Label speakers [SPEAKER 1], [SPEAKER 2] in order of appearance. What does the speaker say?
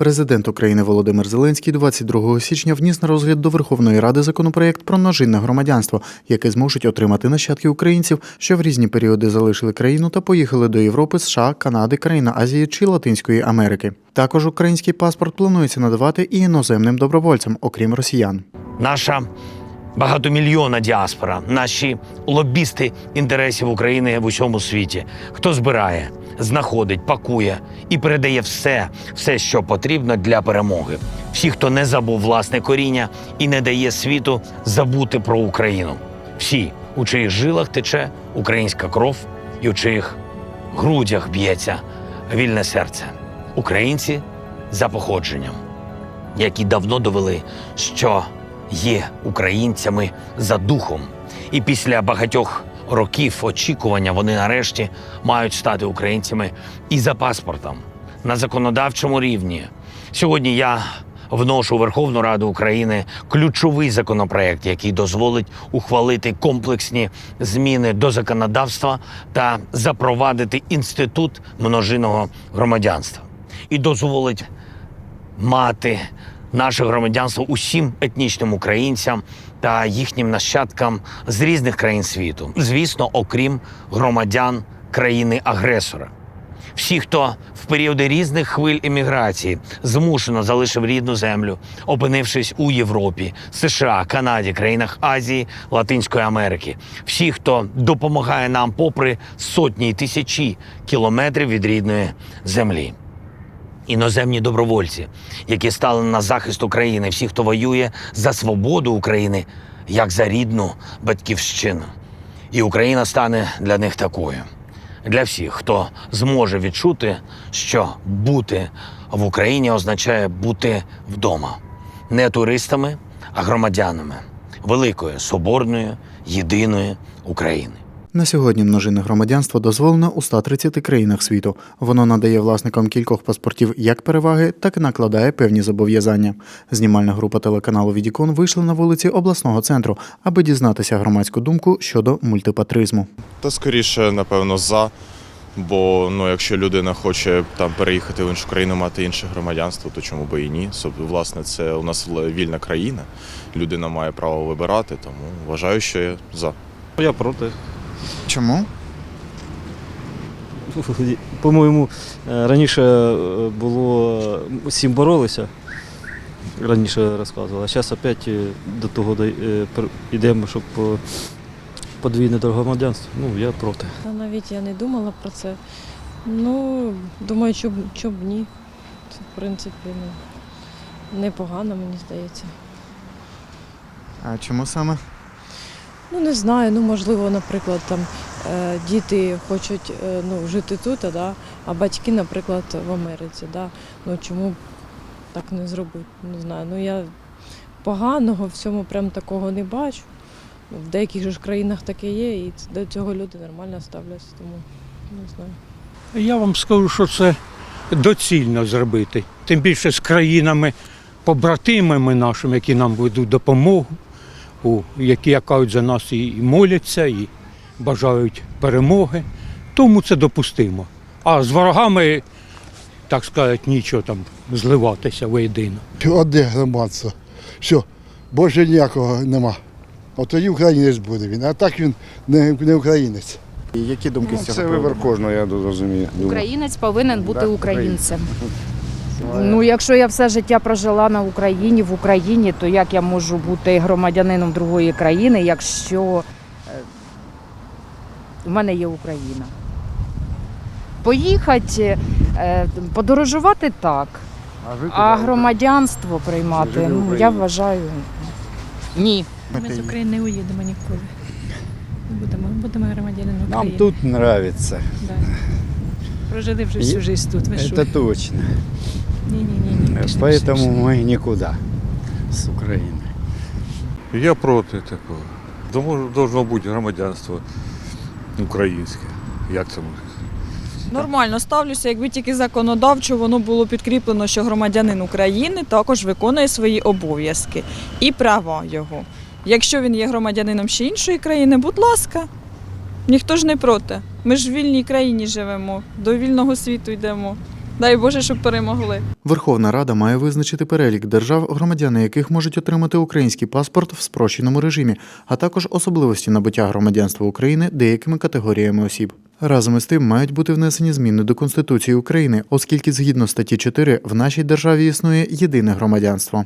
[SPEAKER 1] Президент України Володимир Зеленський 22 січня вніс на розгляд до Верховної Ради законопроект про множинне громадянство, яке зможуть отримати нащадки українців, що в різні періоди залишили країну та поїхали до Європи, США, Канади, країн Азії чи Латинської Америки. Також український паспорт планується надавати і іноземним добровольцям, окрім росіян.
[SPEAKER 2] наша багатомільйонна діаспора, наші лобісти інтересів України в усьому світі, хто збирає, знаходить, пакує і передає все, все, що потрібно для перемоги. Всі, хто не забув власне коріння і не дає світу забути про Україну. Всі, у чиїх жилах тече українська кров і у чиїх грудях б'ється вільне серце. Українці за походженням які давно довели, що є українцями за духом. І після багатьох років очікування вони нарешті мають стати українцями і за паспортом на законодавчому рівні. Сьогодні я вношу Верховну Раду України ключовий законопроект, який дозволить ухвалити комплексні зміни до законодавства та запровадити інститут множинного громадянства. І дозволить мати наше громадянство усім етнічним українцям та їхнім нащадкам з різних країн світу, звісно, окрім громадян країни-агресора. Всі, хто в періоди різних хвиль еміграції змушено залишив рідну землю, опинившись у Європі, США, Канаді, країнах Азії, Латинської Америки. Всі, хто допомагає нам попри сотні й тисячі кілометрів від рідної землі іноземні добровольці, які стали на захист України, всі, хто воює за свободу України, як за рідну батьківщину. І Україна стане для них такою. Для всіх, хто зможе відчути, що бути в Україні означає бути вдома, не туристами, а громадянами великої, соборної, єдиної України.
[SPEAKER 1] На сьогодні множинне громадянство дозволено у 130 країнах світу. Воно надає власникам кількох паспортів як переваги, так і накладає певні зобов'язання. Знімальна група телеканалу Відікон вийшла на вулиці обласного центру, аби дізнатися громадську думку щодо мультипатризму.
[SPEAKER 3] Та скоріше, напевно, за. Бо ну, якщо людина хоче там переїхати в іншу країну, мати інше громадянство, то чому би і ні? Власне, це у нас вільна країна. Людина має право вибирати, тому вважаю, що я за.
[SPEAKER 4] Я проти.
[SPEAKER 1] Чому?
[SPEAKER 4] По-моєму, е, раніше е, було е, всім боролися. Раніше розказували, а зараз опять до того йдемо, щоб подвійне громадянство. Ну, я проти.
[SPEAKER 5] Та навіть я не думала про це. Ну, думаю, що б, ні. Це, в принципі, ну, непогано, мені здається.
[SPEAKER 1] А чому саме?
[SPEAKER 5] Ну, не знаю, ну, можливо, наприклад, там е, діти хочуть е, ну, жити тут, а, да, а батьки, наприклад, в Америці. Да. Ну, чому так не зробити? Не знаю. Ну, я поганого в цьому прям такого не бачу. Ну, В деяких ж країнах таке є, і до цього люди нормально ставляться, тому не знаю.
[SPEAKER 6] Я вам скажу, що це доцільно зробити. Тим більше з країнами, побратимами нашими, які нам ведуть допомогу, у- які якають за нас і моляться, і бажають перемоги. Тому це допустимо. А з ворогами, так сказати, нічого там зливатися воєдино.
[SPEAKER 7] Одне громадство. Все, більше ніякого нема. От тоді українець буде він, а так він не, не українець.
[SPEAKER 1] Які думки з цього?
[SPEAKER 8] Це вибір кожного, я розумію. думаю.
[SPEAKER 9] Українець повинен бути
[SPEAKER 8] Да,
[SPEAKER 9] українцем. Ну, якщо я все життя прожила на Україні, в Україні, то як я можу бути громадянином другої країни, якщо е, в мене є Україна? Поїхати, е, подорожувати так, а громадянство приймати, ну, я вважаю, ні.
[SPEAKER 10] Ми з України не уїдемо ніколи. Будемо, будемо громадянами
[SPEAKER 8] Нам тут подобається.
[SPEAKER 10] Да. Прожили вже всю життя тут. Ви?
[SPEAKER 8] Це точно.
[SPEAKER 10] Пішли,
[SPEAKER 8] Поэтому ми нікуди з України.
[SPEAKER 11] Я проти такого. Тому должно бути громадянство українське. Як це може?
[SPEAKER 12] Нормально ставлюся, якби тільки законодавчо воно було підкріплено, що громадянин України також виконує свої обов'язки і права його. Якщо він є громадянином ще іншої країни, будь ласка, ніхто ж не проти. Ми ж в вільній країні живемо, до вільного світу йдемо. Дай Боже, щоб перемогли.
[SPEAKER 1] Верховна Рада має визначити перелік держав, громадяни яких можуть отримати український паспорт в спрощеному режимі, а також особливості набуття громадянства України деякими категоріями осіб. Разом із тим мають бути внесені зміни до Конституції України, оскільки згідно статті 4 в нашій державі існує єдине громадянство.